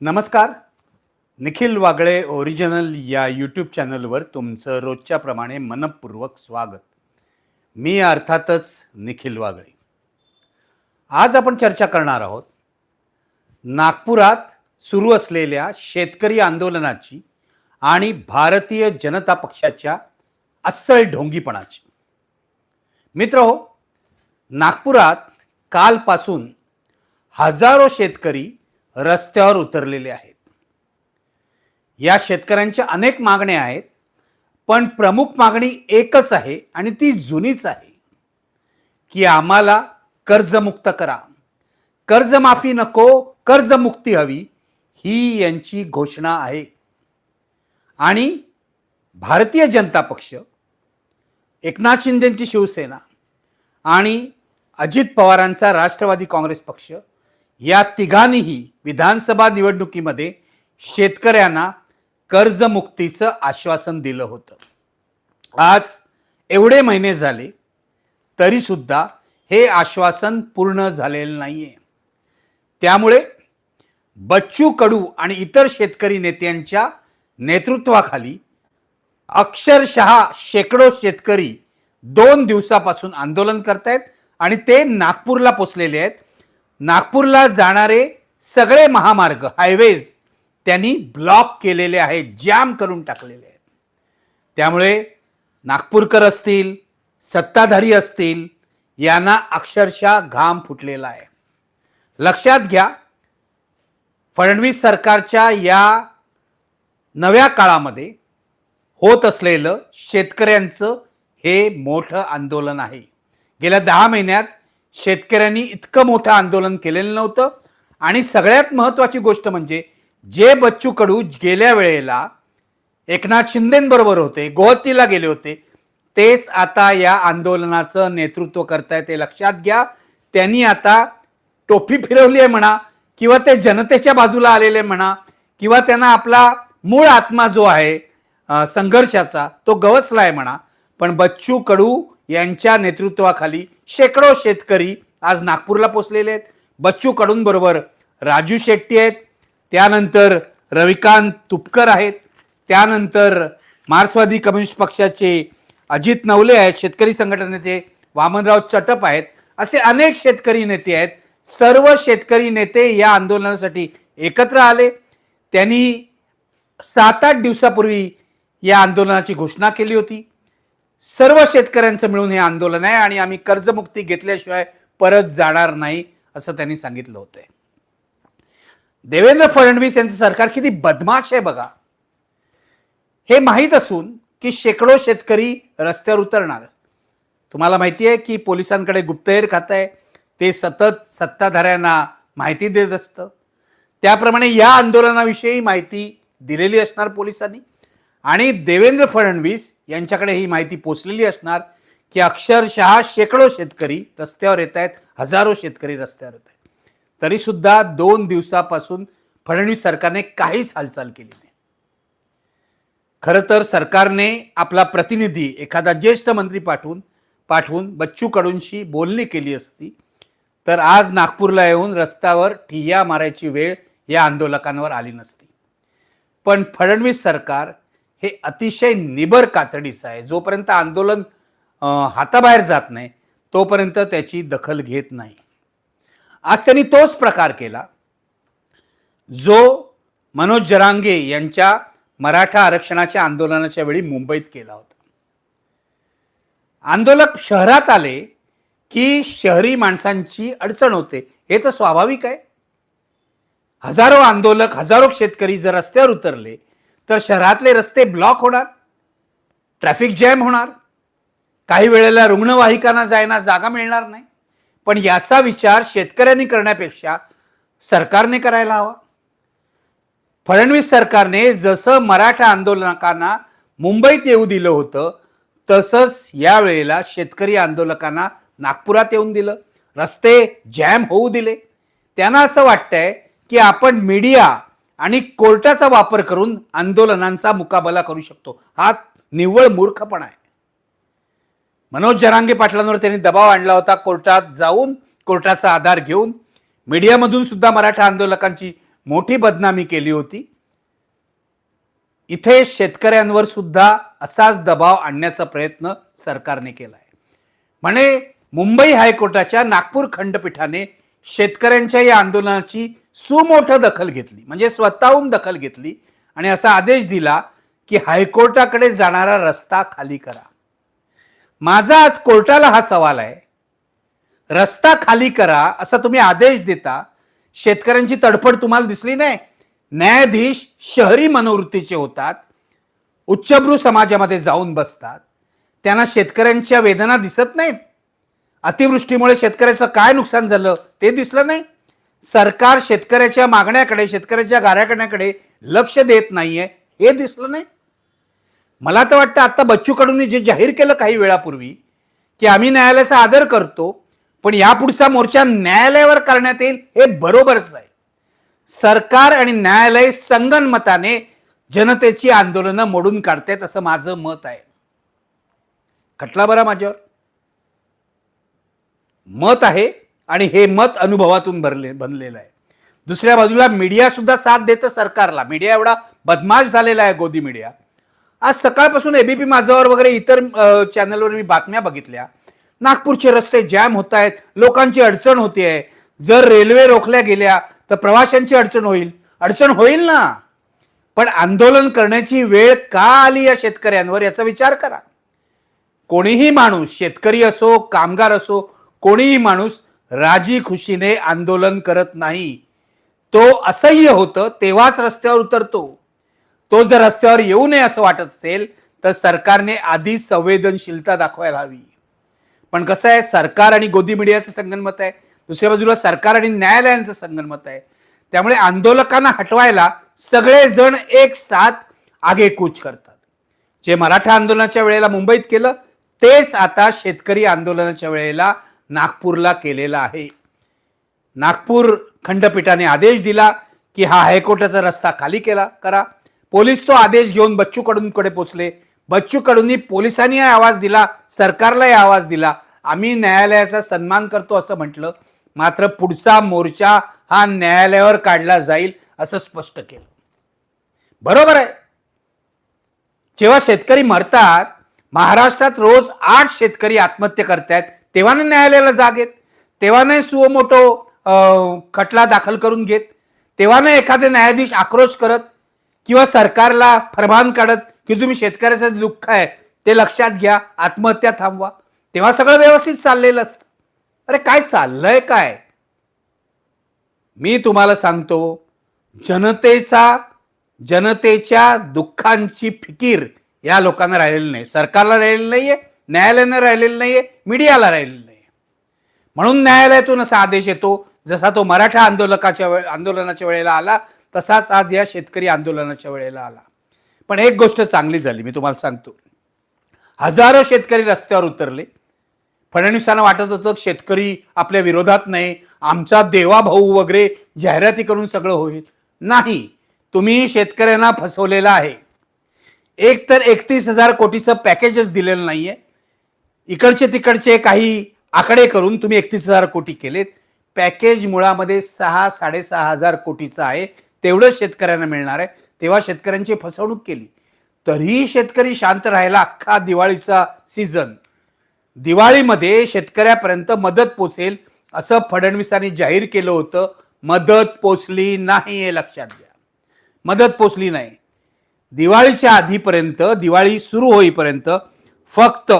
नमस्कार. निखिल वागळे ओरिजिनल या यूट्यूब चॅनलवर तुमचं रोजच्याप्रमाणे मनपूर्वक स्वागत. मी अर्थातच निखिल वागळे. आज आपण चर्चा करणार आहोत नागपुरात सुरू असलेल्या शेतकरी आंदोलनाची आणि भारतीय जनता पक्षाच्या अस्सल ढोंगीपणाची. मित्र हो नागपुरात कालपासून हजारो शेतकरी रस्त्यावर उतरलेले आहेत. या शेतकऱ्यांच्या अनेक मागण्या आहेत पण प्रमुख मागणी एकच आहे आणि ती जुनीच आहे की आम्हाला कर्जमुक्त करा. कर्जमाफी नको कर्जमुक्ती हवी ही यांची घोषणा आहे. आणि भारतीय जनता पक्ष एकनाथ शिंदेची शिवसेना आणि अजित पवारांचा राष्ट्रवादी काँग्रेस पक्ष या तिघांनीही विधानसभा निवडणुकीमध्ये शेतकऱ्यांना कर्जमुक्तीचं आश्वासन दिलं होतं. आज एवढे महिने झाले तरीसुद्धा हे आश्वासन पूर्ण झालेलं नाही आहे त्यामुळे बच्चू कडू आणि इतर शेतकरी नेत्यांच्या नेतृत्वाखाली अक्षरशः शेकडो शेतकरी दोन दिवसापासून आंदोलन करतायत आणि ते नागपूरला पोचलेले आहेत. नागपूरला जाणारे सगळे महामार्ग हायवेज त्यांनी ब्लॉक केलेले आहेत जॅम करून टाकलेले आहेत. त्यामुळे नागपूरकर असतील सत्ताधारी असतील यांना अक्षरशः घाम फुटलेला आहे. लक्षात घ्या फडणवीस सरकारच्या या नव्या काळामध्ये होत असलेलं शेतकऱ्यांचं हे मोठं आंदोलन आहे. गेल्या दहा महिन्यात शेतकऱ्यांनी इतकं मोठं आंदोलन केलेलं नव्हतं आणि सगळ्यात महत्त्वाची गोष्ट म्हणजे जे बच्चू कडू गेल्या वेळेला एकनाथ शिंदेबरोबर होते गोहत्तीला गेले होते तेच आता या आंदोलनाचं नेतृत्व करताय ते लक्षात घ्या. त्यांनी आता टोपी फिरवली आहे म्हणा किंवा ते जनतेच्या बाजूला आलेले म्हणा किंवा त्यांना आपला मूळ आत्मा जो आहे संघर्षाचा तो गवसलाय म्हणा. पण बच्चू कडू यांच्या नेतृत्वाखाली शेकडो शेतकरी आज नागपूरला पोचलेले आहेत. बच्चू कडूंबरोबर राजू शेट्टी आहेत. त्यानंतर रविकांत तुपकर आहेत. त्यानंतर मार्क्सवादी कम्युनिस्ट पक्षाचे अजित नवले आहेत. शेतकरी संघटनेचे वामनराव चटप आहेत. असे अनेक शेतकरी नेते आहेत. सर्व शेतकरी नेते या आंदोलनासाठी एकत्र आले. त्यांनी सात आठ दिवसापूर्वी या आंदोलनाची घोषणा केली होती. सर्व शेतकऱ्यांचं मिळून हे आंदोलन आहे आणि आम्ही कर्जमुक्ती घेतल्याशिवाय परत जाणार नाही. असं त्यांनी सांगितलं होतं देवेंद्र फडणवीस यांचं सरकार किती बदमाश आहे बघा. हे माहीत असून की शेकडो शेतकरी रस्त्यावर उतरणार. तुम्हाला माहिती आहे की पोलिसांकडे गुप्तहेर खातं आहे ते सतत सत्ताधाऱ्यांना माहिती देत असतं. त्याप्रमाणे या आंदोलनाविषयी माहिती दिलेली असणार पोलिसांनी. आणि देवेंद्र फडणवीस यांच्याकडे ही माहिती पोचलेली असणार. की अक्षरशः शेकडो शेतकरी रस्त्यावर येत आहेत हजारो शेतकरी रस्त्यावर येत आहेत. तरी सुद्धा दोन दिवसापासून फडणवीस सरकारने काहीच हालचाल केली नाही. खरं तर सरकारने आपला प्रतिनिधी एखादा ज्येष्ठ मंत्री पाठवून पाठवून बच्चू कडूंशी बोलणी केली असती तर आज नागपूरला येऊन रस्त्यावर ठिय्या मारायची वेळ या आंदोलकांवर आली नसती. पण फडणवीस सरकार हे अतिशय निबर कातडीचं आहे. जोपर्यंत आंदोलन हाताबाहेर जात नाही तोपर्यंत त्याची दखल घेत नाही. आज त्यांनी तोच प्रकार केला जो मनोज जरांगे यांच्या मराठा आरक्षणाच्या आंदोलनाच्या वेळी मुंबईत केला होता. आंदोलक शहरात आले की शहरी माणसांची अडचण होते हे तर स्वाभाविक आहे. हजारो आंदोलक हजारो शेतकरी जर रस्त्यावर उतरले तर शहरातले रस्ते ब्लॉक होणार ट्रॅफिक जॅम होणार काही वेळेला रुग्णवाहिकांना जायला जागा मिळणार नाही. पण याचा विचार शेतकऱ्यांनी करण्यापेक्षा सरकारने करायला हवा. फडणवीस सरकारने जसं मराठा आंदोलकांना मुंबईत येऊ दिलं होतं तसंच यावेळेला शेतकरी आंदोलकांना नागपुरात येऊन दिलं. रस्ते जॅम होऊ दिले. त्यांना असं वाटतंय की आपण मीडिया आणि कोर्टाचा वापर करून आंदोलनांचा मुकाबला करू शकतो. हा निव्वळ मूर्खपणा आहे. मनोज जरांगे पाटलांवर त्यांनी दबाव आणला होता. कोर्टात जाऊन कोर्टाचा आधार घेऊन मीडियामधून सुद्धा मराठा आंदोलकांची मोठी बदनामी केली होती. इथे शेतकऱ्यांवर सुद्धा असाच दबाव आणण्याचा प्रयत्न सरकारने केला आहे म्हणे मुंबई हायकोर्टाच्या नागपूर खंडपीठाने शेतकऱ्यांच्या या आंदोलनाची सुमोठ दखल घेतली म्हणजे स्वतःहून दखल घेतली आणि असा आदेश दिला की हायकोर्टाकडे जाणारा रस्ता खाली करा. माझा आज कोर्टाला हा सवाल आहे. रस्ता खाली करा असा तुम्ही आदेश देता. शेतकऱ्यांची तडफड तुम्हाला दिसली नाही. न्यायाधीश शहरी मनोवृत्तीचे होतात. उच्चभ्रू समाजामध्ये जाऊन बसतात. त्यांना शेतकऱ्यांच्या वेदना दिसत नाहीत. अतिवृष्टीमुळे शेतकऱ्याचं काय नुकसान झालं ते दिसलं नाही. सरकार शेतकऱ्याच्या मागण्याकडे शेतकऱ्याच्या गाऱ्याकडण्याकडे लक्ष देत नाहीये हे दिसलं नाही. मला तर वाटतं आता बच्चू कडूंनी जे जाहीर केलं काही वेळापूर्वी की आम्ही न्यायालयाचा आदर करतो पण यापुढचा मोर्चा न्यायालयावर करण्यात येईल हे बरोबरच आहे. सरकार आणि न्यायालय संगनमताने जनतेची आंदोलनं मोडून काढतायत असं माझं मत आहे. खटला बरा माझ्यावर. मत आहे आणि हे मत अनुभवातून भरले बनलेलं आहे. दुसऱ्या बाजूला मीडिया सुद्धा साथ देतं सरकारला. मीडिया एवढा बदमाश झालेला आहे गोदी मीडिया. आज सकाळपासून एबीपी माझावर वगैरे इतर चॅनलवर मी बातम्या बघितल्या. नागपूरचे रस्ते जॅम होत आहेत लोकांची अडचण होती आहे. जर रेल्वे रोखल्या गेल्या तर प्रवाशांची अडचण होईल. अडचण होईल ना. पण आंदोलन करण्याची वेळ का आली या शेतकऱ्यांवर याचा विचार करा. कोणीही माणूस शेतकरी असो कामगार असो कोणीही माणूस राजी खुशीने आंदोलन करत नाही. तो असह्य होतं तेव्हाच रस्त्यावर उतरतो. तो जर रस्त्यावर येऊ नये असं वाटत असेल तर सरकारने आधी संवेदनशीलता दाखवायला हवी. पण कसं आहे सरकार आणि गोदी मीडियाचं संगनमत आहे. दुसऱ्या बाजूला सरकार आणि न्यायालयांचं संगनमत आहे. त्यामुळे आंदोलकांना हटवायला सगळेजण एक साथ आगेकूच करतात. जे मराठा आंदोलनाच्या वेळेला मुंबईत केलं तेच आता शेतकरी आंदोलनाच्या वेळेला नागपूरला केलेलं आहे. नागपूर खंडपीठाने आदेश दिला की हा हायकोर्टाचा रस्ता खाली केला करा. पोलीस तो आदेश घेऊन बच्चू कडूंकडे पोचले. बच्चू कडूंनी पोलिसांनी आवाज दिला सरकारलाही आवाज दिला. आम्ही न्यायालयाचा सन्मान करतो असं म्हटलं. मात्र पुढचा मोर्चा हा न्यायालयावर काढला जाईल असं स्पष्ट केलं. बरोबर आहे. जेव्हा शेतकरी मरतात महाराष्ट्रात रोज आठ शेतकरी आत्महत्या करतायत तेव्हा ना न्यायालयाला जाग येत. तेव्हा नाही सुमोटो खटला दाखल करून घेत. तेव्हा नाही एखादे न्यायाधीश आक्रोश करत किंवा सरकारला फरमान काढत की तुम्ही शेतकऱ्याचं दुःख आहे ते लक्षात घ्या आत्महत्या थांबवा. तेव्हा सगळं व्यवस्थित चाललेलं असतं. अरे काय चाललंय काय? मी तुम्हाला सांगतो जनतेचा जनतेच्या दुःखांची फिकीर या लोकांना राहिलेली नाही. सरकारला राहिलेली नाहीये न्यायालयानं राहिलेलं नाहीये मीडियाला राहिलेलं नाहीये. म्हणून न्यायालयातून असा आदेश येतो जसा तो मराठा आंदोलकाच्या वेळ आंदोलनाच्या वेळेला आला तसाच आज या शेतकरी आंदोलनाच्या वेळेला आला. पण एक गोष्ट चांगली झाली मी तुम्हाला सांगतो. हजारो शेतकरी रस्त्यावर उतरले. फडणवीसांना वाटत होतं शेतकरी आपल्या विरोधात नाही आमचा देवा भाऊ वगैरे जाहिराती करून सगळं होईल. नाही तुम्ही शेतकऱ्यांना फसवलेला आहे. एक तर एकतीस हजार कोटीचं पॅकेजच दिलेलं नाहीये. इकडचे तिकडचे काही आकडे करून तुम्ही एकतीस हजार कोटी केलेत. पॅकेज मुळामध्ये सहा साडेसहा हजार कोटीचं आहे. तेवढंच शेतकऱ्यांना मिळणार आहे. तेव्हा शेतकऱ्यांची फसवणूक केली. तरीही शेतकरी शांत राहायला अख्खा दिवाळीचा सीझन दिवाळीमध्ये शेतकऱ्यापर्यंत मदत पोचेल असं फडणवीसांनी जाहीर केलं होतं. मदत पोचली नाही हे लक्षात घ्या. मदत पोचली नाही. दिवाळीच्या आधीपर्यंत दिवाळी सुरू होईपर्यंत फक्त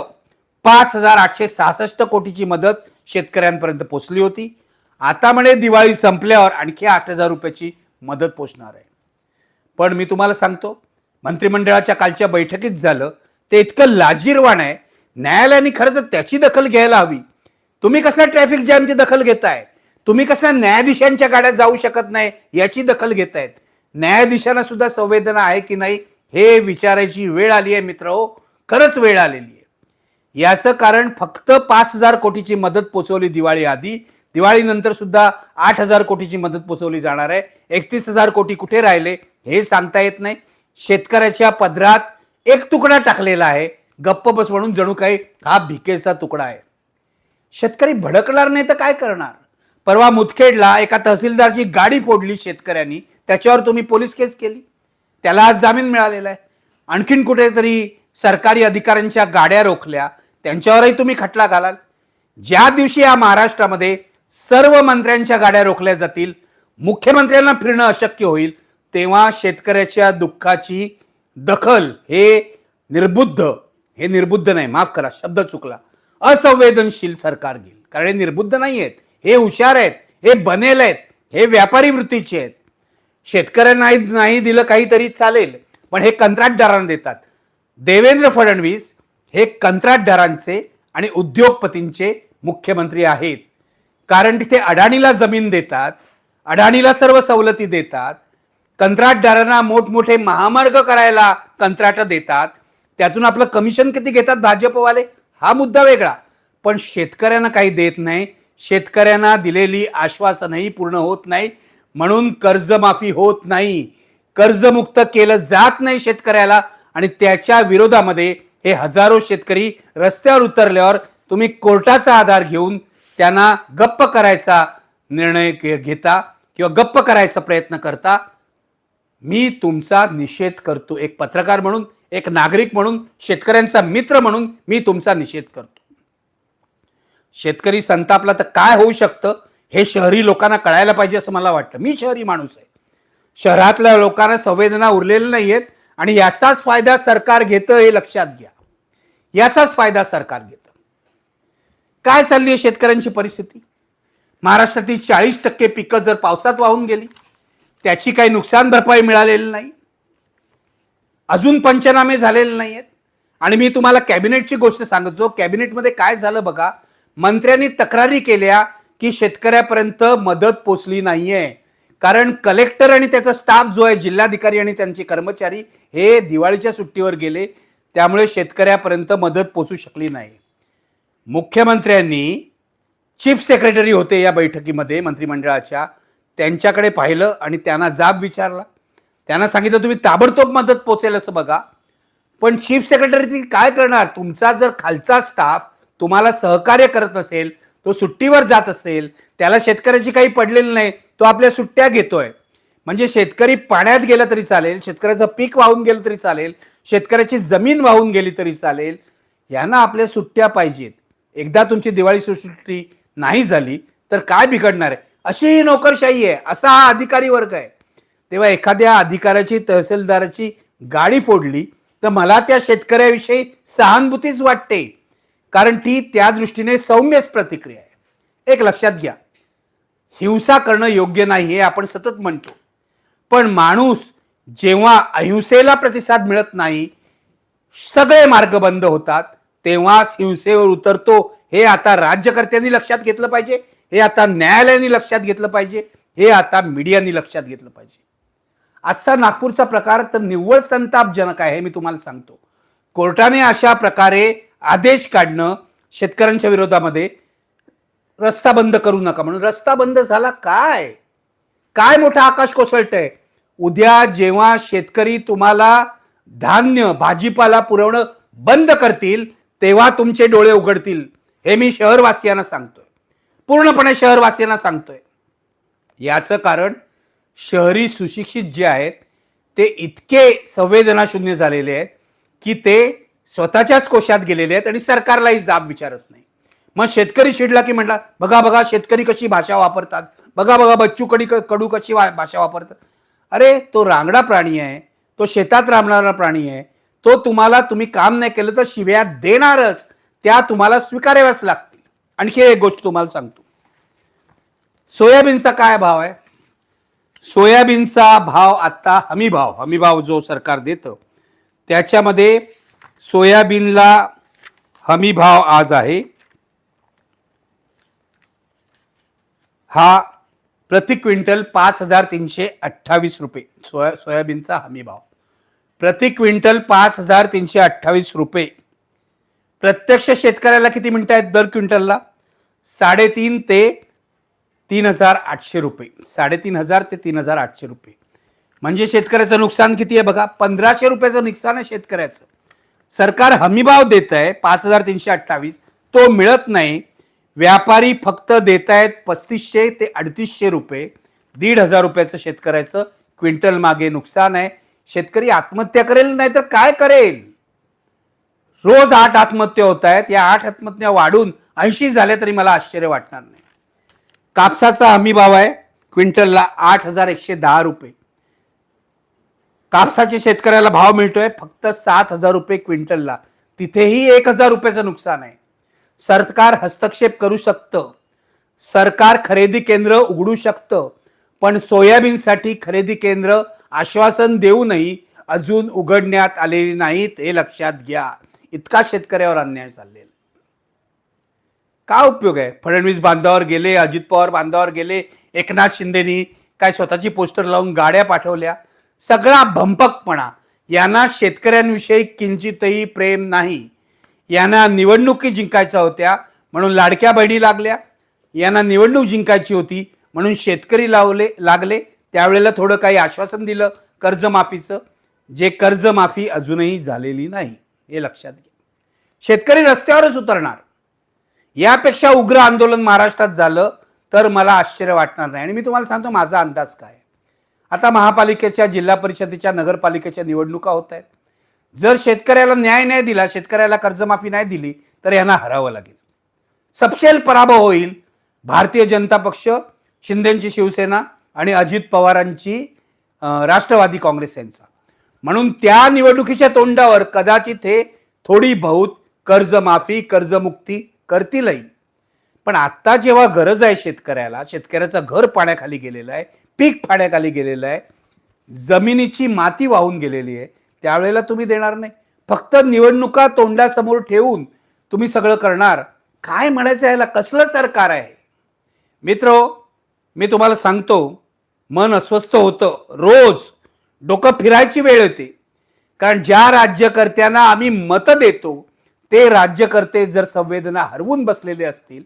पाच हजार आठशे सहासष्ट कोटीची मदत शेतकऱ्यांपर्यंत पोचली होती. आता म्हणे दिवाळी संपल्यावर आणखी आठ हजार रुपयाची मदत पोचणार आहे. पण मी तुम्हाला सांगतो मंत्रिमंडळाच्या कालच्या बैठकीत झालं ते इतकं लाजीरवाण आहे. न्यायालयाने खरं तर त्याची दखल घ्यायला हवी. तुम्ही कसल्या ट्रॅफिक जॅमची दखल घेताय? तुम्ही कसल्या न्यायाधीशांच्या गाड्या जाऊ शकत नाही याची दखल घेतायत. न्यायाधीशांना सुद्धा संवेदना आहे की नाही हे विचारायची वेळ आली आहे मित्र हो. खरंच वेळ आलेली आहे. याचं कारण फक्त पाच हजार कोटीची मदत पोचवली दिवाळी आधी दिवाळीनंतर सुद्धा आठ हजार कोटीची मदत पोचवली जाणार आहे. एकतीस हजार कोटी कुठे राहिले हे सांगता येत नाही. शेतकऱ्याच्या पदरात एक तुकडा टाकलेला आहे. गप्प बस म्हणून जणू काही हा भिकेचा तुकडा आहे. शेतकरी भडकणार नाही तर काय करणार? परवा मुदखेडला एका तहसीलदारची गाडी फोडली शेतकऱ्यांनी. त्याच्यावर तुम्ही पोलीस केस केली. त्याला आज जामीन मिळालेला आहे. आणखीन कुठेतरी सरकारी अधिकाऱ्यांच्या गाड्या रोखल्या. त्यांच्यावरही तुम्ही खटला घालाल. ज्या दिवशी या महाराष्ट्रामध्ये सर्व मंत्र्यांच्या गाड्या रोखल्या जातील मुख्यमंत्र्यांना फिरणं अशक्य होईल तेव्हा शेतकऱ्याच्या दुःखाची दखल हे निर्बुद्ध हे निर्बुद्ध नाही. माफ करा शब्द चुकला. असंवेदनशील सरकार घेईल. कारण हे निर्बुद्ध नाही आहेत हे हुशार आहेत. हे बनेल आहेत. हे व्यापारी वृत्तीचे आहेत. शेतकऱ्यांना नाही दिलं काहीतरी चालेल पण हे कंत्राटदारांना देतात. देवेंद्र फडणवीस हे कंत्राटदारांचे आणि उद्योगपतींचे मुख्यमंत्री आहेत. कारण तिथे अडाणीला जमीन देतात अडाणीला सर्व सवलती देतात कंत्राटदारांना मोठमोठे महामार्ग करायला कंत्राट देतात त्यातून आपलं कमिशन किती घेतात भाजपवाले? हा मुद्दा वेगळा. पण शेतकऱ्यांना काही देत नाही शेतकऱ्यांना दिलेली आश्वासनही पूर्ण होत नाही म्हणून कर्जमाफी होत नाही. कर्जमुक्त केलं जात नाही शेतकऱ्याला आणि त्याच्या विरोधामध्ये हे हजारो शेतकरी रस्त्यावर उतरल्यावर तुम्ही कोर्टाचा आधार घेऊन त्यांना गप्प करायचा निर्णय घेता किंवा गप्प करायचा प्रयत्न करता. मी तुमचा निषेध करतो. एक पत्रकार म्हणून एक नागरिक म्हणून शेतकऱ्यांचा मित्र म्हणून मी तुमचा निषेध करतो. शेतकरी संतापला तर काय होऊ शकतं? हे शहरी लोकांना कळायला पाहिजे असं मला वाटतं. मी शहरी माणूस आहे. शहरातल्या लोकांना संवेदना उरलेल्या नाही आहेत आणि याचाच फायदा सरकार घेतं हे लक्षात घ्या. याचाच फायदा सरकार घेतं. काय चालली आहे शेतकऱ्यांची परिस्थिती? महाराष्ट्रातील चाळीस टक्के पिकं जर पावसात वाहून गेली त्याची काही नुकसान भरपाई मिळालेली नाही. अजून पंचनामे झालेले नाही आहेत आणि मी तुम्हाला कॅबिनेटची गोष्ट सांगतो. कॅबिनेटमध्ये काय झालं बघा मंत्र्यांनी तक्रारी केल्या की शेतकऱ्यापर्यंत मदत पोचली नाहीये. कारण कलेक्टर आणि त्याचा स्टाफ जो आहे जिल्हाधिकारी आणि त्यांचे कर्मचारी हे दिवाळीच्या सुट्टीवर गेले. त्यामुळे शेतकऱ्यापर्यंत मदत पोचू शकली नाही. मुख्यमंत्र्यांनी चीफ सेक्रेटरी होते या बैठकीमध्ये मंत्रिमंडळाच्या. त्यांच्याकडे पाहिलं आणि त्यांना जाब विचारला. त्यांना सांगितलं तुम्ही ताबडतोब मदत पोचेल असं बघा. पण चीफ सेक्रेटरी ती काय करणार? तुमचा जर खालचा स्टाफ तुम्हाला सहकार्य करत नसेल तो सुट्टीवर जात असेल त्याला शेतकऱ्याची काही पडलेली नाही तो आपल्या सुट्ट्या घेतोय. म्हणजे शेतकरी पाण्यात गेला तरी चालेल शेतकऱ्याचं पीक वाहून गेलं तरी चालेल शेतकऱ्याची जमीन वाहून गेली तरी चालेल. यांना आपल्या सुट्ट्या पाहिजेत. एकदा तुमची दिवाळी सुट्टी नाही झाली तर काय बिघडणार आहे? अशी ही नोकरशाही आहे असा हा अधिकारी वर्ग आहे. तेव्हा एखाद्या अधिकाऱ्याची तहसीलदाराची गाडी फोडली तर मला त्या शेतकऱ्याविषयी सहानुभूतीच वाटते. कारण ती त्या दृष्टीने सौम्यच प्रतिक्रिया आहे. एक लक्षात घ्या हिंसा करणं योग्य नाही हे आपण सतत म्हणतो. पण माणूस जेव्हा अहिंसेला प्रतिसाद मिळत नाही सगळे मार्ग बंद होतात तेव्हाच हिंसेवर उतरतो हे आता राज्यकर्त्यांनी लक्षात घेतलं पाहिजे हे आता न्यायालयाने लक्षात घेतलं पाहिजे हे आता मीडियानी लक्षात घेतलं पाहिजे. आजचा नागपूरचा प्रकार तर निव्वळ संतापजनक आहे हे मी तुम्हाला सांगतो. कोर्टाने अशा प्रकारे आदेश काढणं शेतकऱ्यांच्या विरोधामध्ये रस्ता बंद करू नका म्हणून. रस्ता बंद झाला काय? काय मोठा आकाश कोसळतंय? उद्या जेव्हा शेतकरी तुम्हाला धान्य भाजीपाला पुरवणं बंद करतील तेव्हा तुमचे डोळे उघडतील. हे मी शहरवासियांना सांगतोय. पूर्णपणे शहरवासियांना सांगतोय. याचं कारण शहरी सुशिक्षित जे आहेत ते इतके संवेदनाशून्य झालेले आहेत की ते स्वतःच्याच कोशात गेलेले आहेत आणि सरकारलाही जाब विचारत नाही. मग शेतकरी चिडला की म्हटला बघा बघा शेतकरी कशी भाषा वापरतात. बघा बघा बच्चू कडी कडू कशी वा- भाषा वापरतात. अरे तो रांगडा प्राणी आहे तो शेतात राबणारा प्राणी आहे तो तुम्हाला तुम्ही काम नाही केलं तर शिव्या देणारच. त्या तुम्हाला स्वीकाराव्याच लागतील. आणखी एक गोष्ट तुम्हाला सांगतो. सोयाबीनचा काय भाव आहे? सोयाबीनचा भाव आता हमी भाव हमी भाव जो सरकार देतं त्याच्यामध्ये सोयाबीनला हमी भाव आज आहे. हा प्रति क्विंटल पाच हजार तीनशे अठ्ठावीस रुपये सोया सोयाबीनचा हमी भाव प्रति क्विंटल पाच हजार तीनशे अठ्ठावीस रुपये. प्रत्यक्ष शेतकऱ्याला किती मिनटं आहेत दर क्विंटलला? साडेतीन ते तीन हजार आठशे रुपये. साडेतीन हजार ते तीन हजार आठशे रुपये. म्हणजे शेतकऱ्याचं नुकसान किती आहे बघा? पंधराशे रुपयाचं नुकसान आहे शेतकऱ्याचं. सरकार हमीभाव देत आहे पाच हजार तीनशे अठ्ठावीस. तो मिळत नाही. व्यापारी फक्त देत आहेत पस्तीसशे ते अडतीसशे रुपये. दीड हजार रुपयाचं शेतकऱ्याचं क्विंटल मागे नुकसान आहे. शेतकरी आत्महत्या करेल नाही तर काय करेल? रोज आठ आत्महत्या होत आहेत. या आठ आत्महत्या वाढून ऐंशी झाल्या तरी मला आश्चर्य वाटणार नाही. कापसाचा हमी भाव आहे. क्विंटलला आठ हजार एकशे दहा रुपये. कापसाच्या शेतकऱ्याला भाव मिळतोय. फक्त सात हजार रुपये क्विंटलला. तिथेही एक हजार रुपयाचं नुकसान आहे. सरकार हस्तक्षेप करू शकतं. सरकार खरेदी केंद्र उघडू शकतं. पण सोयाबीनसाठी खरेदी केंद्र आश्वासन देऊनही अजून उघडण्यात आलेली नाहीत हे लक्षात घ्या. इतका शेतकऱ्यावर अन्याय चाललेला का उपयोग आहे? फडणवीस बांधावर गेले अजित पवार बांधावर गेले एकनाथ शिंदेनी काय स्वतःची पोस्टर लावून गाड्या पाठवल्या? सगळा भंपकपणा. यांना शेतकऱ्यांविषयी किंचितही प्रेम नाही. यांना निवडणुकी जिंकायच्या होत्या म्हणून लाडक्या बहिणी लागल्या. यांना निवडणूक जिंकायची होती म्हणून शेतकरी लावले लागले. त्यावेळेला थोडं काही आश्वासन दिलं कर्जमाफीचं. जे कर्जमाफी अजूनही झालेली नाही हे लक्षात घ्या. शेतकरी रस्त्यावरच उतरणार. यापेक्षा उग्र आंदोलन महाराष्ट्रात झालं तर मला आश्चर्य वाटणार नाही. आणि मी तुम्हाला सांगतो माझा अंदाज काय आहे. आता महापालिकेच्या जिल्हा परिषदेच्या नगरपालिकेच्या निवडणुका होत आहेत. जर शेतकऱ्याला न्याय नाही दिला शेतकऱ्याला कर्जमाफी नाही दिली तर यांना हरावं लागेल. सपशेल पराभव होईल. भारतीय जनता पक्ष शिंदेची शिवसेना आणि अजित पवारांची राष्ट्रवादी काँग्रेस यांचा. म्हणून त्या निवडणुकीच्या तोंडावर कदाचित हे थोडी बहुत कर्जमाफी कर्जमुक्ती करतीलही. पण आत्ता जेव्हा गरज आहे शेतकऱ्याला शेतकऱ्याचं घर पाण्याखाली गेलेलं आहे पीक पाण्याखाली गेलेलं आहे जमिनीची माती वाहून गेलेली आहे त्यावेळेला तुम्ही देणार नाही. फक्त निवडणुका तोंडासमोर ठेवून तुम्ही सगळं करणार. काय म्हणायचं याला? कसलं सरकार आहे? मित्र मी तुम्हाला सांगतो मन अस्वस्थ होतं. रोज डोकं फिरायची वेळ येते कारण ज्या राज्यकर्त्यांना आम्ही मतं देतो ते राज्यकर्ते जर संवेदना हरवून बसलेले असतील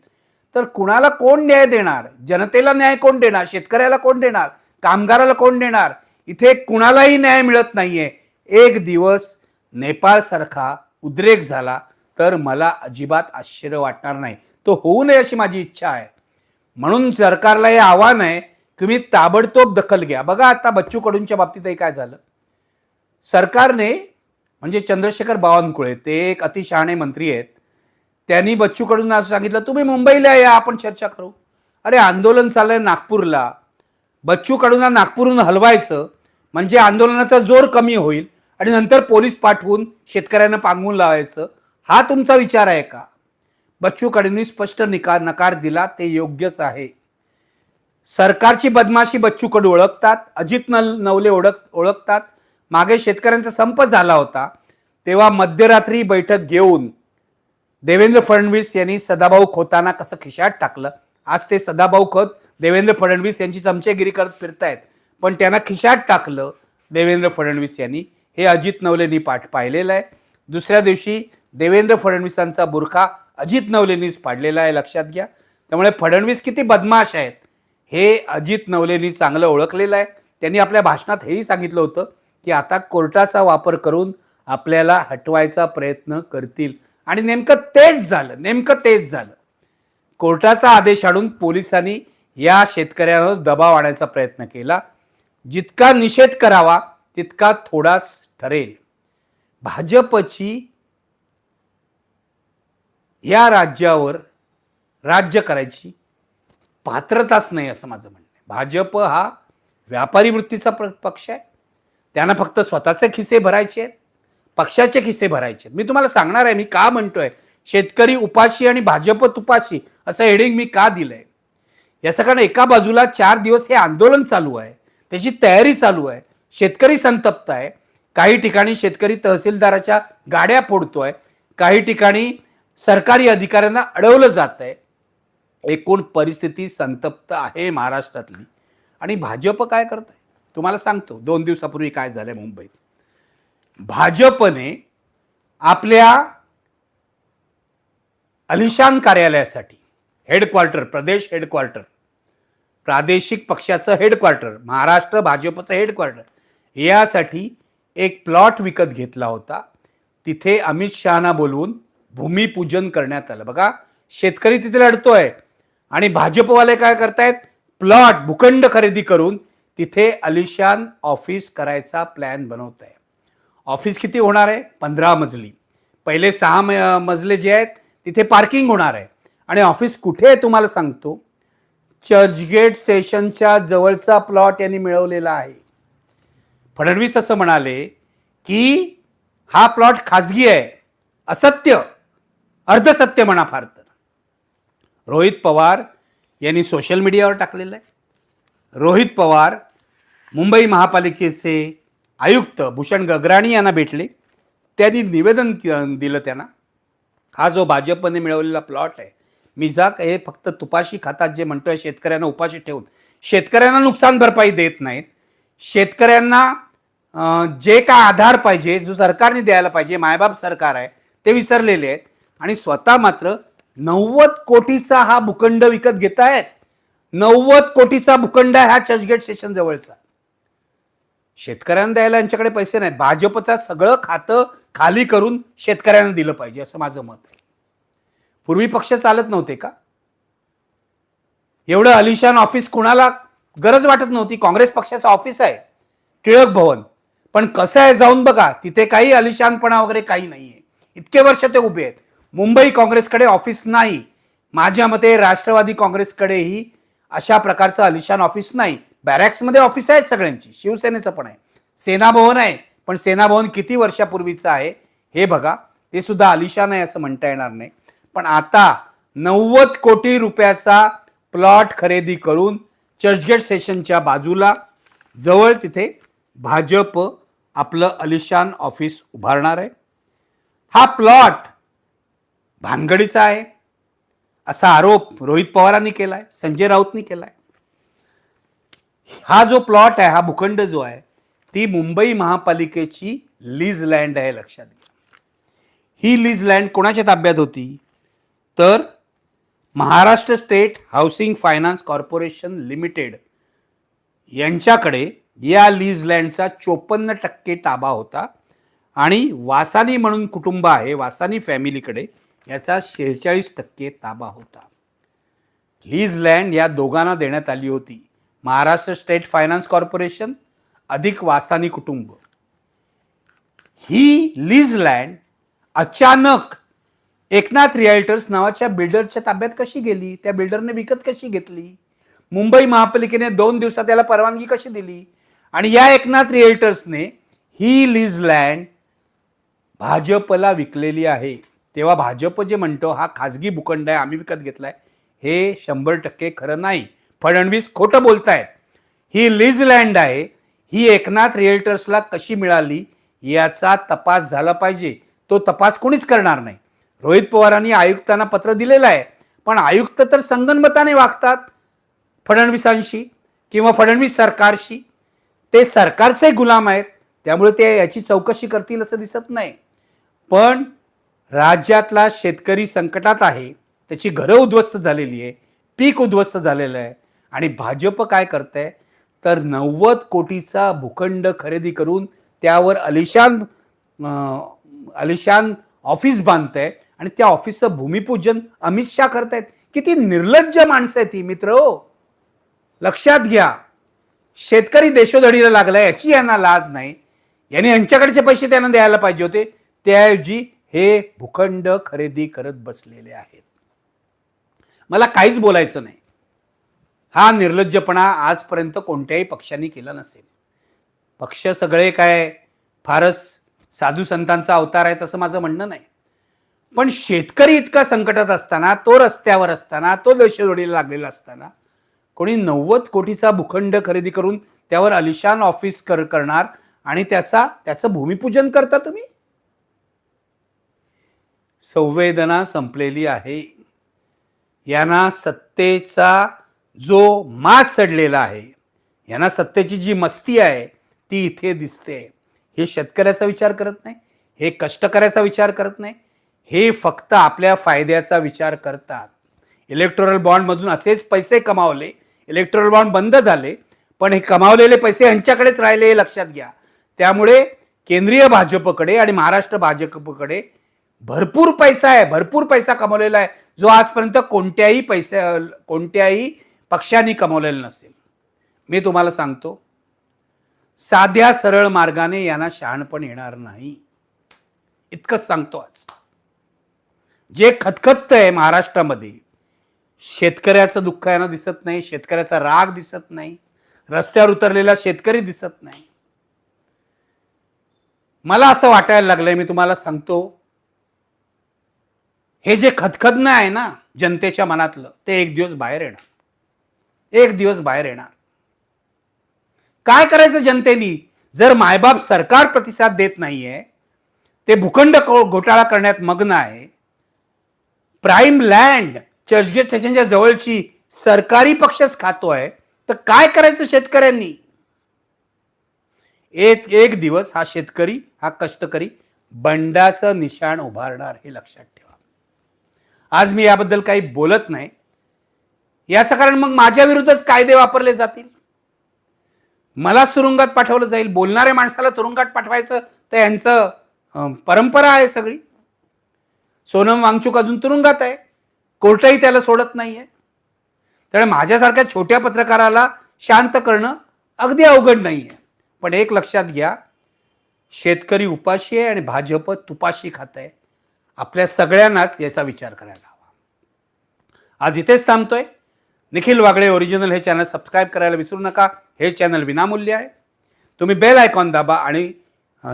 तर कुणाला कोण न्याय देणार? जनतेला न्याय कोण देणार? शेतकऱ्याला कोण देणार? कामगाराला कोण देणार? इथे कुणालाही न्याय मिळत नाहीये. एक दिवस नेपाळसारखा उद्रेक झाला तर मला अजिबात आश्चर्य वाटणार नाही. तो होऊ नये अशी माझी इच्छा आहे. म्हणून सरकारला हे आव्हान आहे तुम्ही ताबडतोब दखल घ्या. बघा आता बच्चू कडूंच्या बाबतीतही काय झालं? सरकारने म्हणजे चंद्रशेखर बावनकुळे ते एक अतिशहाणे मंत्री आहेत. त्यांनी बच्चू कडूंना असं सांगितलं तुम्ही मुंबईला या आपण चर्चा करू. अरे आंदोलन चाललंय नागपूरला. बच्चू कडूंना नागपूरहून हलवायचं म्हणजे आंदोलनाचा जोर कमी होईल आणि नंतर पोलीस पाठवून शेतकऱ्यांना पांगवून लावायचं. हा तुमचा विचार आहे का? बच्चू कडूंनी स्पष्ट निकार नकार दिला ते योग्यच आहे. सरकारची बदमाशी बच्चू कडू ओळखतात अजित नल नवले ओळख ओळखतात. मागे शेतकऱ्यांचा संप झाला होता. तेव्हा मध्यरात्री बैठक घेऊन देवेंद्र फडणवीस यांनी सदाभाऊ खोताना कसं खिशात टाकलं? आज ते सदाभाऊ खोत देवेंद्र फडणवीस यांची चमचेगिरी करत फिरतायत. पण त्यांना खिशात टाकलं देवेंद्र फडणवीस यांनी. हे अजित नवलेंनी पाठ पाहिलेलं आहे. दुसऱ्या दिवशी देवेंद्र फडणवीसांचा बुरखा अजित नवलेनीच पाडलेला आहे लक्षात घ्या. त्यामुळे फडणवीस किती बदमाश आहेत हे अजित नवलेनी चांगलं ओळखलेलं आहे. त्यांनी आपल्या भाषणात हेही सांगितलं होतं की आता कोर्टाचा वापर करून आपल्याला हटवायचा प्रयत्न करतील. आणि नेमकं तेच झालं नेमकं तेच झालं. कोर्टाचा आदेश आणून पोलिसांनी या शेतकऱ्यांवर दबाव आणायचा प्रयत्न केला. जितका निषेध करावा तितका थोडाच ठरेल. भाजपची या राज्यावर राज्य करायची पात्रताच नाही असं माझं म्हणणं आहे. भाजप हा व्यापारी वृत्तीचा प- पक्ष आहे. त्यांना फक्त स्वतःचे खिसे भरायचे आहेत पक्षाचे खिसे भरायचे आहेत. मी तुम्हाला सांगणार आहे मी का म्हणतोय? शेतकरी उपाशी आणि भाजप तुपाशी असं हेडिंग मी का दिलंय? याचं कारण एका बाजूला चार दिवस हे आंदोलन चालू आहे त्याची तयारी चालू आहे शेतकरी संतप्त आहे. काही ठिकाणी शेतकरी तहसीलदाराच्या गाड्या फोडतोय काही ठिकाणी सरकारी अधिकाऱ्यांना अडवलं जात आहे एकूण परिस्थिती संतप्त आहे महाराष्ट्रातली. आणि भाजप काय करत आहे तुम्हाला सांगतो दोन दिवसापूर्वी काय झालंय मुंबईत. भाजपने आपल्या अलिशान कार्यालयासाठी हेडक्वार्टर प्रदेश हेडक्वार्टर प्रादेशिक पक्षाचं हेडक्वार्टर महाराष्ट्र भाजपचं हेडक्वार्टर यासाठी एक प्लॉट विकत घेतला होता. तिथे अमित शहाना बोलवून भूमिपूजन करण्यात आलं. बघा शेतकरी तिथे लढतोय आणि भाजपवाले काय करतायत? प्लॉट भूखंड खरेदी करून तिथे अलिशान ऑफिस करायचा प्लॅन बनवत आहे ऑफिस किती होणार आहे? पंधरा मजली. पहिले सहा म- मजले जे आहेत तिथे पार्किंग होणार आहे. आणि ऑफिस कुठे आहे तुम्हाला सांगतो? चर्चगेट स्टेशनच्या जवळचा प्लॉट यांनी मिळवलेला आहे. फडणवीस असं म्हणाले की हा प्लॉट खाजगी आहे. असत्य. अर्धसत्य म्हणा फार तर. रोहित पवार यांनी सोशल मीडियावर टाकलेलं आहे. रोहित पवार मुंबई महापालिकेचे आयुक्त भूषण गगराणी यांना भेटले. त्यांनी निवेदन दिलं त्यांना. हा जो भाजपने मिळवलेला प्लॉट आहे. मी जा हे फक्त तुपाशी खातात जे म्हणतोय शेतकऱ्यांना उपाशी ठेवून. शेतकऱ्यांना नुकसान भरपाई देत नाहीत. शेतकऱ्यांना जे काय आधार पाहिजे जो सरकारने द्यायला पाहिजे मायबाप सरकार आहे ते विसरलेले आहेत. आणि स्वतः मात्र नव्वद कोटीचा हा भूखंड विकत घेत आहेत नव्वद कोटीचा भूखंड आहे हा चर्चगेट स्टेशन जवळचा. शेतकऱ्यांना द्यायला यांच्याकडे पैसे नाहीत. भाजपचा सगळं खातं खाली करून शेतकऱ्यांना दिलं पाहिजे असं माझं मत आहे. पूर्वी पक्ष चालत नव्हते का? एवढं अलिशान ऑफिस कुणाला गरज वाटत नव्हती? काँग्रेस पक्षाचं ऑफिस आहे टिळक भवन. पण कसं आहे जाऊन बघा तिथे काही अलिशानपणा वगैरे काही नाहीये. इतके वर्ष ते उभे आहेत. मुंबई काँग्रेसकडे ऑफिस नाही. माझ्या मते राष्ट्रवादी काँग्रेसकडेही अशा प्रकारचं अलिशान ऑफिस नाही. बॅरॅक्समध्ये ऑफिस आहेत सगळ्यांची. शिवसेनेचं पण आहे. सेना भवन आहे. पण सेना भवन किती वर्षापूर्वीचं आहे हे बघा. ते सुद्धा अलिशान आहे असं म्हणता येणार नाही. पण आता नव्वद कोटी रुपयाचा प्लॉट खरेदी करून चर्चगेट सेशनच्या बाजूला जवळ तिथे भाजप आपलं अलिशान ऑफिस उभारणार आहे. हा प्लॉट भानगडीचा आहे. असा आरोप रोहित पवारांनी केला आहे संजय राऊतनी आहे हा जो प्लॉट आहे हा भूखंड जो आहे ती मुंबई महापालिकेची लीज लँड आहे लक्षात घ्या. ही लीज लँड कोणाच्या ताब्यात होती? तर Maharashtra state housing finance corporation limited यांच्याकडे या लीज लँडचा चोपन्न टक्के ताबा होता. आणि वासानी म्हणून कुटुंब आहे वासानी फॅमिलीकडे याचा शेहेचाळीस टक्के ताबा होता. लीज लँड या दोघांना देण्यात आली होती. महाराष्ट्र स्टेट फायनान्स कॉर्पोरेशन अधिक वासानी कुटुंब. ही लीज लँड अचानक एकनाथ रिअल्टर्स नावाच्या बिल्डरच्या ताब्यात कशी गेली? त्या बिल्डरने विकत कशी घेतली? मुंबई महापालिकेने दोन दिवसात याला परवानगी कशी दिली? आणि या एकनाथ रिअल्टर्सने ही लीज लँड भाजपला विकलेली आहे. तेव्हा भाजप जे म्हणतो हा खाजगी भूखंड आहे आम्ही विकत घेतलाय. हे शंभर टक्के खरं नाही. फडणवीस खोटं बोलतायत. ही लीज लँड आहे. ही एकनाथ रिएल्टर्सला कशी मिळाली याचा तपास झाला पाहिजे. तो तपास कोणीच करणार नाही. रोहित पवारांनी आयुक्तांना पत्र दिलेलं आहे. पण आयुक्त तर संगनमताने वागतात फडणवीसांशी किंवा फडणवीस सरकारशी. ते सरकारचे गुलाम आहेत. त्यामुळे ते याची चौकशी करतील असं दिसत नाही. पण राज्यातला शेतकरी संकटात आहे त्याची घरं उद्ध्वस्त झालेली आहे पीक उद्ध्वस्त झालेलं आहे आणि भाजप काय करतंय? तर नव्वद कोटीचा भूखंड खरेदी करून त्यावर अलिशान अलिशान ऑफिस बांधतंय आणि त्या ऑफिसचं भूमिपूजन अमित शहा करतायत. किती निर्लज्ज माणसं आहेत ही मित्र हो. लक्षात घ्या. शेतकरी देशोधडीला लागला याची यांना लाज नाही. यांनी यांच्याकडचे पैसे त्यांना द्यायला पाहिजे होते. त्याऐवजी हे भूखंड खरेदी करत बसलेले आहेत. मला काहीच बोलायचं नाही. हा निर्लज्जपणा आजपर्यंत कोणत्याही पक्षाने केला नसेल. पक्ष सगळे काय फारच साधू संतांचा अवतार आहे तसं माझं म्हणणं नाही. पण शेतकरी इतका संकटात असताना तो रस्त्यावर असताना तो दहशतवाडीला लागलेला असताना कोणी नव्वद कोटीचा भूखंड खरेदी करून त्यावर अलिशान ऑफिस कर करणार आणि त्याचा त्याचं भूमिपूजन करता तुम्ही? संवेदना संपलेली आहे. यांना सत्तेचा जो मास चढलेला आहे यांना सत्तेची जी मस्ती आहे ती इथे दिसते. हे शेतकऱ्याचा विचार करत नाही हे कष्टकऱ्याचा विचार करत नाही हे फक्त आपल्या फायद्याचा विचार करतात. इलेक्ट्रोरल बॉन्डमधून असेच पैसे कमावले इलेक्ट्रोरल बॉन्ड बंद झाले पण हे कमावलेले पैसे यांच्याकडेच राहिले हे लक्षात घ्या. त्यामुळे केंद्रीय भाजपकडे आणि महाराष्ट्र भाजपकडे भरपूर पैसा आहे भरपूर पैसा कमवलेला आहे. जो आजपर्यंत कोणत्याही पैसा कोणत्याही पक्षाने कमवलेला नसेल. मी तुम्हाला सांगतो साध्या सरळ मार्गाने यांना शहाणपण येणार नाही. इतकंच सांगतो आज. जे खतखत आहे महाराष्ट्रामध्ये शेतकऱ्याचं दुःख यांना दिसत नाही शेतकऱ्याचा राग दिसत नाही रस्त्यावर उतरलेला शेतकरी दिसत नाही. मला असं वाटायला लागलंय मी तुम्हाला सांगतो हे जे खतखतनं आहे ना जनतेच्या मनातलं ते एक दिवस बाहेर येणार. एक दिवस बाहेर येणार. काय करायचं जनतेनी? जर मायबाप सरकार प्रतिसाद देत नाहीये ते भूखंड घोटाळा करण्यात मग्न आहे प्राईम लँड चर्चगेट स्टेशनच्या जवळची सरकारी पक्षच खातोय तर काय करायचं शेतकऱ्यांनी? एक एक दिवस हा शेतकरी हा कष्टकरी बंडाचं निशाण उभारणार हे लक्षात आज मी याबद्दल काही बोलत नाही. याचं कारण मग माझ्या विरुद्धच कायदे वापरले जातील. मला तुरुंगात पाठवलं जाईल. बोलणाऱ्या माणसाला तुरुंगात पाठवायचं तर यांचं परंपरा आहे सगळी. सोनम वांगचूक अजून तुरुंगात आहे. कोर्टही त्याला सोडत नाही आहे त्यामुळे माझ्यासारख्या छोट्या पत्रकाराला शांत करणं अगदी अवघड नाही आहे पण एक लक्षात घ्या शेतकरी उपाशी आहे आणि भाजप तुपाशी खात आहे आपल्या सगळ्यांनाच याचा विचार करायला हवा. आज इथेच थांबतोय. निखिल वागळे ओरिजिनल हे चॅनल सबस्क्राईब करायला विसरू नका. हे चॅनल विनामूल्य आहे. तुम्ही बेल आयकॉन दाबा आणि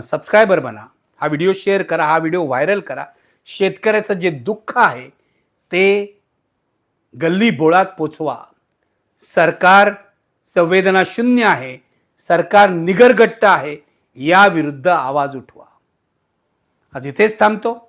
सबस्क्रायबर बना. हा व्हिडिओ शेअर करा हा व्हिडिओ व्हायरल करा. शेतकऱ्याचं जे दुःख आहे ते गल्ली बोळात पोचवा. सरकार संवेदना शून्य आहे. सरकार निगरगट्ट आहे. याविरुद्ध आवाज उठवा. आज इथेच थांबतो.